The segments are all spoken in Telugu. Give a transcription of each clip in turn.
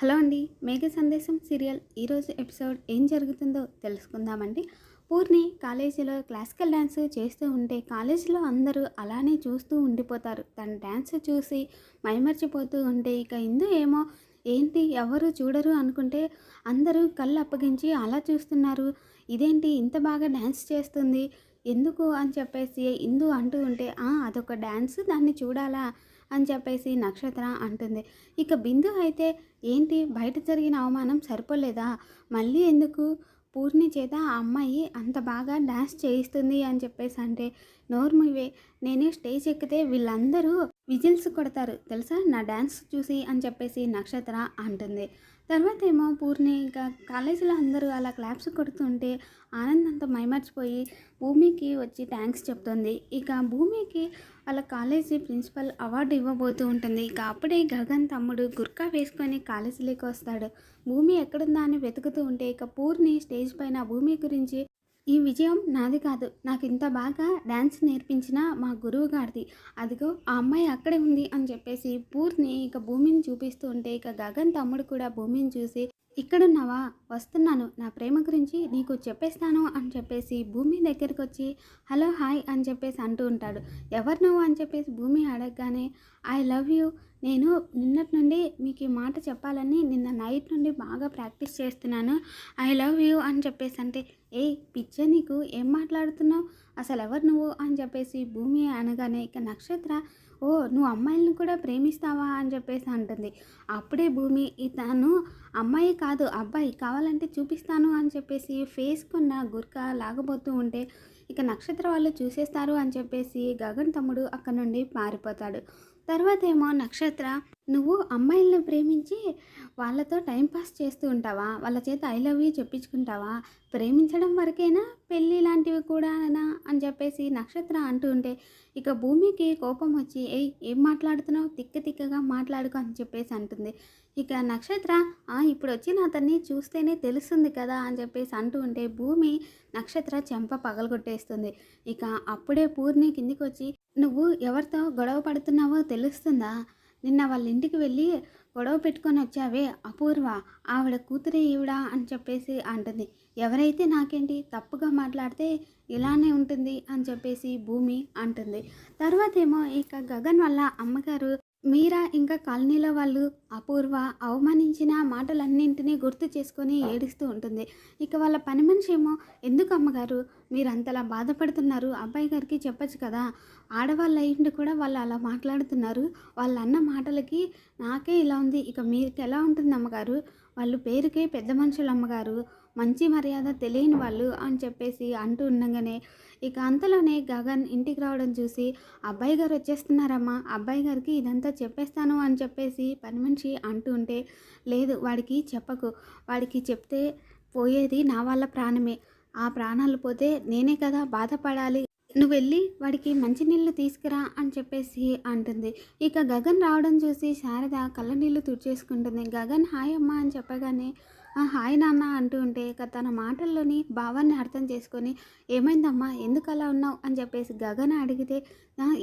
హలో అండి మేఘ సందేశం సీరియల్. ఈరోజు ఎపిసోడ్ ఏం జరుగుతుందో తెలుసుకుందామండి. పూర్ణి కాలేజీలో క్లాసికల్ డ్యాన్స్ చేస్తూ ఉంటే కాలేజీలో అందరూ అలానే చూస్తూ ఉండిపోతారు. తన డ్యాన్స్ చూసి మైమర్చిపోతూ ఉంటే ఇక ఇందు ఏమో ఏంటి ఎవరు చూడరు అనుకుంటే అందరూ కళ్ళు అప్పగించి అలా చూస్తున్నారు. ఇదేంటి ఇంత బాగా డ్యాన్స్ చేస్తుంది? ఎందుకు అని చెప్పేసి ఇందు అంటూ ఉంటే "ఆ, అదొక డ్యాన్స్ దాన్ని చూడాలా? అని చెప్పేసి నక్షత్ర అంటుంది. ఇక బిందు అయితే ఏంటి? బయట జరిగిన అవమానం సరిపోలేదా? మళ్ళీ ఎందుకు? పూర్ణి చేత ఆ అమ్మాయి అంత బాగా డ్యాన్స్ చేయిస్తుంది అని చెప్పేసి అంటే నోర్మివే నేను స్టేజ్ ఎక్కితే వీళ్ళందరూ విజిల్స్ కొడతారు తెలుసా? నా డ్యాన్స్ చూసి అని చెప్పేసి నక్షత్ర అంటుంది. తర్వాత ఏమో పూర్ణి ఇంకా కాలేజీలో అందరూ అలా క్లాప్స్ కొడుతుంటే ఆనందంతో మైమర్చిపోయి భూమికి వచ్చి థ్యాంక్స్ చెప్తుంది. ఇక భూమికి వాళ్ళ కాలేజీ ప్రిన్సిపల్ అవార్డు ఇవ్వబోతూ ఉంటుంది. ఇక అప్పుడే గగన్ తమ్ముడు గుర్కా వేసుకొని కాలేజీలోకి వస్తాడు. భూమి ఎక్కడుందా అని వెతుకుతూ ఉంటే ఇక పూర్ణి స్టేజ్ పైన భూమి గురించి ఈ విజయం నాది కాదు. నాకు ఇంత బాగా డ్యాన్స్ నేర్పించిన మా గురువు గారిది. అదిగో ఆ అమ్మాయి అక్కడే ఉంది అని చెప్పేసి పూర్ణి ఇక భూమిని చూపిస్తూ ఉంటే ఇక గగన్ తమ్ముడు కూడా భూమిని చూసి ఇక్కడున్నావా? వస్తున్నాను. నా ప్రేమ గురించి నీకు చెప్పేస్తాను అని చెప్పేసి భూమి దగ్గరికి వచ్చి హలో హాయ్ అని చెప్పేసి అంటూ ఉంటాడు. ఎవరు నువ్వు? అని చెప్పేసి భూమి అడగగానే ఐ లవ్ యూ. నేను నిన్నటి నుండి మీకు ఈ మాట చెప్పాలని నిన్న నైట్ నుండి బాగా ప్రాక్టీస్ చేస్తున్నాను. ఐ లవ్ యూ అని చెప్పేసి అంటే ఏ పిచ్చ నీకు ఏం మాట్లాడుతున్నావు? అసలు ఎవరు నువ్వు? అని చెప్పేసి భూమి అనగానే ఇక నక్షత్ర ఓ నువ్వు అమ్మాయిలను కూడా ప్రేమిస్తావా అని చెప్పేసి అంటుంది. అప్పుడే భూమి తను అమ్మాయి కాదు అబ్బాయి కావాలంటే చూపిస్తాను అని చెప్పేసి ఫేస్ కొన్న గుర్క లాగబోతూ ఉంటే ఇక నక్షత్ర వాళ్ళు చూసేస్తారు అని చెప్పేసి గగన్ తమ్ముడు అక్కడ నుండి పారిపోతాడు తర్వాత ఏమో నక్షత్ర నువ్వు అమ్మాయిలను ప్రేమించి వాళ్ళతో టైంపాస్ చేస్తూ ఉంటావా? వాళ్ళ చేత ఐ లవ్ యూ చెప్పించుకుంటావా? ప్రేమించడం వరకేనా? పెళ్ళి లాంటివి కూడానా అని చెప్పేసి నక్షత్ర అంటూ ఉంటే ఇక భూమికి కోపం వచ్చి ఏయ్ ఏం మాట్లాడుతున్నావు? తిక్క తిక్కగా మాట్లాడుకో అని చెప్పేసి అంటుంది. ఇక నక్షత్ర ఇప్పుడు వచ్చిన అతన్ని చూస్తేనే తెలుస్తుంది కదా అని చెప్పేసి అంటూ ఉంటే భూమి నక్షత్ర చెంప పగలగొట్టేస్తుంది. ఇక అప్పుడే పూర్ణి కిందికి వచ్చి నువ్వు ఎవరితో గొడవ పడుతున్నావో తెలుస్తుందా? నిన్న వాళ్ళ ఇంటికి వెళ్ళి గొడవ పెట్టుకొని వచ్చావే అపూర్వ ఆవిడ కూతురే ఈవిడ అని చెప్పేసి అంటుంది. ఎవరైతే నాకేంటి తప్పుగా మాట్లాడితే ఇలానే ఉంటుంది అని చెప్పేసి భూమి అంటుంది. తర్వాత ఏమో ఇక గగన్ వల్ల అమ్మగారు మీరా ఇంకా కాలనీలో వాళ్ళు అపూర్వ అవమానించిన మాటలన్నింటినీ గుర్తు చేసుకొని ఏడుస్తూ ఉంటుంది. ఇక వాళ్ళ పని మనిషి ఏమో ఎందుకు అమ్మగారు? మీరు అంతలా బాధపడుతున్నారు. అబ్బాయి గారికి చెప్పచ్చు కదా. ఆడవాళ్ళ అయ్యిండి కూడా వాళ్ళు అలా మాట్లాడుతున్నారు. వాళ్ళ అన్న మాటలకి నాకే ఇలా ఉంది. ఇక మీకు ఎలా ఉంటుంది అమ్మగారు? వాళ్ళు పేరుకే పెద్ద మనుషులు అమ్మగారు. మంచి మర్యాద తెలియని వాళ్ళు అని చెప్పేసి అంటూ ఉండగానే ఇక అంతలోనే గగన్ ఇంటికి రావడం చూసి అబ్బాయి గారు వచ్చేస్తున్నారమ్మా అబ్బాయి గారికి ఇదంతా చెప్పేస్తాను అని చెప్పేసి పని మనిషి అంటూ ఉంటే లేదు వాడికి చెప్పకు. వాడికి చెప్తే పోయేది నా వాళ్ళ ప్రాణమే. ఆ ప్రాణాలు పోతే నేనే కదా బాధపడాలి. నువ్వు వెళ్ళి వాడికి మంచినీళ్ళు తీసుకురా అని చెప్పేసి అంటుంది. ఇక గగన్ రావడం చూసి శారద కళ్ళ నీళ్ళు తుడిచేసుకుంటుంది. గగన్ హాయ్ అని చెప్పగానే హాయ్ నాన్న అంటూ ఉంటే ఇక తన మాటల్లోని భావాన్ని అర్థం చేసుకొని ఏమైందమ్మా? ఎందుకు అలా ఉన్నావు? అని చెప్పేసి గగన్ అడిగితే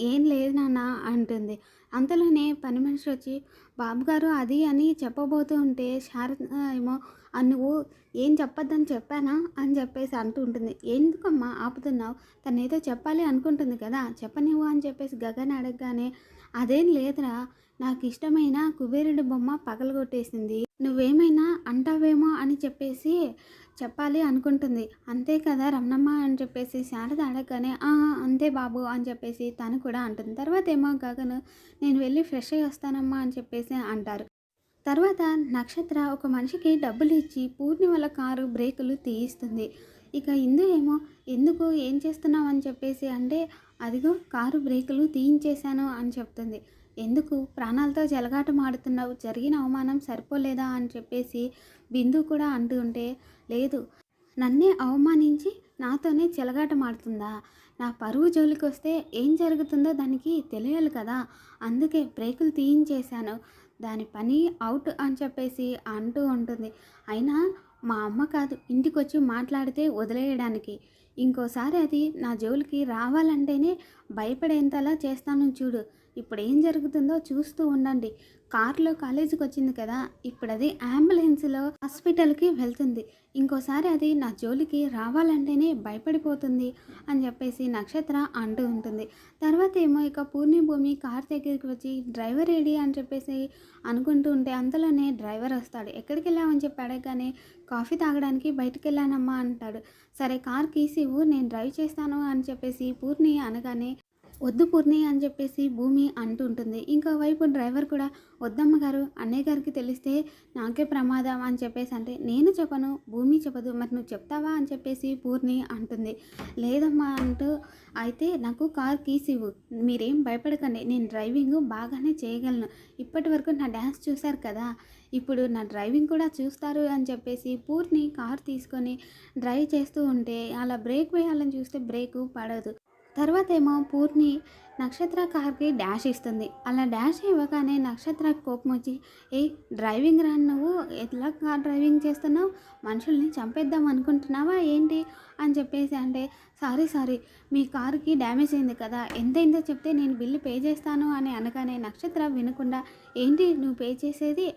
ఏం లేదు నాన్న అంటుంది. అంతలోనే పని మనిషి వచ్చి బాబు గారు అది అని చెప్పబోతూ ఉంటే శారద ఏమో నువ్వు ఏం చెప్పొద్దని చెప్పానా? అని చెప్పేసి అంటూ ఉంటుంది. ఎందుకమ్మా ఆపుతున్నావు? తను ఏదో చెప్పాలి అనుకుంటుంది కదా చెప్పనివ్వు అని చెప్పేసి గగన్ అడగగానే అదేం లేదురా నాకు ఇష్టమైన కుబేరుడి బొమ్మ పగలగొట్టేసింది. నువ్వేమైనా అంటావేమో అని చెప్పేసి చెప్పాలి అనుకుంటుంది. అంతే కదా రమణమ్మ అని చెప్పేసి శారద అడగగానే "ఆ, అంతే బాబు అని చెప్పేసి తను కూడా అంటుంది. తర్వాత ఏమో గగను నేను వెళ్ళి ఫ్రెష్ అయ్యి వస్తానమ్మా అని చెప్పేసి అంటారు. తర్వాత నక్షత్ర ఒక మనిషికి డబ్బులు ఇచ్చి పూర్ణి వల్ల కారు బ్రేకులు తీయిస్తుంది. ఇక ఇందు ఏమో ఎందుకు? ఏం చేస్తున్నావు? అని చెప్పేసి అంటే అదిగో కారు బ్రేకులు తీయించేశాను అని చెప్తుంది. ఎందుకు? ప్రాణాలతో జలగాటమాడుతున్నావు. జరిగిన అవమానం సరిపోలేదా? అని చెప్పేసి బిందు కూడా అంటూ ఉంటే లేదు. నన్నే అవమానించి నాతోనే చెలగాటమాడుతుందా నా పరువు జోలికి వస్తే ఏం జరుగుతుందో దానికి తెలియాలి కదా. అందుకే బ్రేకులు తీయించేశాను. దాని పని అవుట్ అని చెప్పేసి అంటూ ఉంటుంది. అయినా మా అమ్మ కాదు ఇంటికి వచ్చి మాట్లాడితే వదిలేయడానికి. ఇంకోసారి అది నా జోలికి రావాలంటేనే భయపడేంతలా చేస్తాను చూడు. ఇప్పుడు ఏం జరుగుతుందో చూస్తూ ఉండండి. కార్లో కాలేజీకి వచ్చింది కదా ఇప్పుడు అది అంబులెన్స్లో హాస్పిటల్కి వెళ్తుంది. ఇంకోసారి అది నా జోలికి రావాలంటేనే భయపడిపోతుంది అని చెప్పేసి నక్షత్ర అంటూ ఉంటుంది. తర్వాత ఏమో ఇక పూర్ణి భూమి కార్ దగ్గరికి వచ్చి డ్రైవర్ ఏడి అని చెప్పేసి అనుకుంటూ ఉంటే అంతలోనే డ్రైవర్ వస్తాడు. ఎక్కడికి వెళ్ళామని చెప్పి అడగగానే కాఫీ తాగడానికి బయటికి వెళ్ళానమ్మా అంటాడు. సరే కార్ కీస్ నేను డ్రైవ్ చేస్తాను అని చెప్పేసి పూర్ణి అనగానే వద్దు పూర్ణి అని చెప్పేసి భూమి అంటుంటుంది. ఇంకోవైపు డ్రైవర్ కూడా వద్దమ్మ గారు అన్నయ్య గారికి తెలిస్తే నాకే ప్రమాదం అని చెప్పేసి అంటే నేను చెప్పను భూమి చెప్పదు మరి నువ్వు చెప్తావా? అని చెప్పేసి పూర్ణి అంటుంది. లేదమ్మా అంటూ అయితే నాకు కార్ కీస్ ఇవ్వు మీరేం భయపడకండి నేను డ్రైవింగ్ బాగానే చేయగలను. ఇప్పటి వరకు నా డ్యాన్స్ చూశారు కదా ఇప్పుడు నా డ్రైవింగ్ కూడా చూస్తారు అని చెప్పేసి పూర్ణి కార్ తీసుకొని డ్రైవ్ చేస్తూ ఉంటే అలా బ్రేక్ వేయాలని చూస్తే బ్రేక్ పడదు. తర్వాత ఏమో పూర్ణి నక్షత్ర కార్కి డాష్ ఇస్తుంది. అలా డాష్ ఇవ్వగానే నక్షత్ర కోపం వచ్చి ఏ డ్రైవింగ్ రాను నువ్వు. ఎట్లా కార్ డ్రైవింగ్ చేస్తున్నావు? మనుషుల్ని చంపేద్దాం అనుకుంటున్నావా ఏంటి? అని చెప్పేసి అంటే సారీ సారీ. మీ కారుకి డ్యామేజ్ అయింది కదా. ఎంతైందో చెప్తే నేను బిల్లు పే చేస్తాను అని అనగానే నక్షత్ర వినకుండా ఏంటి నువ్వు పే చేసేది?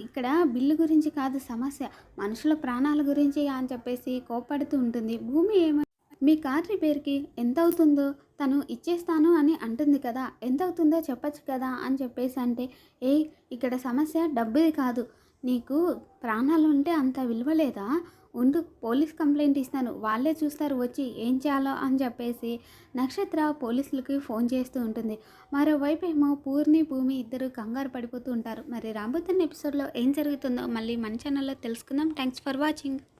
ఇక్కడ బిల్లు గురించి కాదు సమస్య. మనుషుల ప్రాణాల గురించి అని చెప్పేసి కోపడుతూ ఉంటుంది. భూమి ఏమో మీ కార్ రిపేర్కి ఎంత అవుతుందో తను ఇచ్చేస్తాను అని అంటుంది కదా. ఎంత అవుతుందో చెప్పచ్చు కదా అని చెప్పేసి అంటే ఏ ఇక్కడ సమస్య డబ్బుది కాదు. నీకు ప్రాణాలు ఉంటే అంత విలువ లేదా? ఉండు పోలీస్ కంప్లైంట్ ఇస్తాను. వాళ్ళే చూస్తారు వచ్చి ఏం చేయాలో అని చెప్పేసి నక్షత్ర పోలీసులకి ఫోన్ చేస్తూ ఉంటుంది. మరోవైపు ఏమో పూర్ణి భూమి ఇద్దరు కంగారు పడిపోతూ ఉంటారు. మరి రాబోతున్న ఎపిసోడ్లో ఏం జరుగుతుందో మళ్ళీ మన ఛానల్లో తెలుసుకుందాం. Thanks for watching.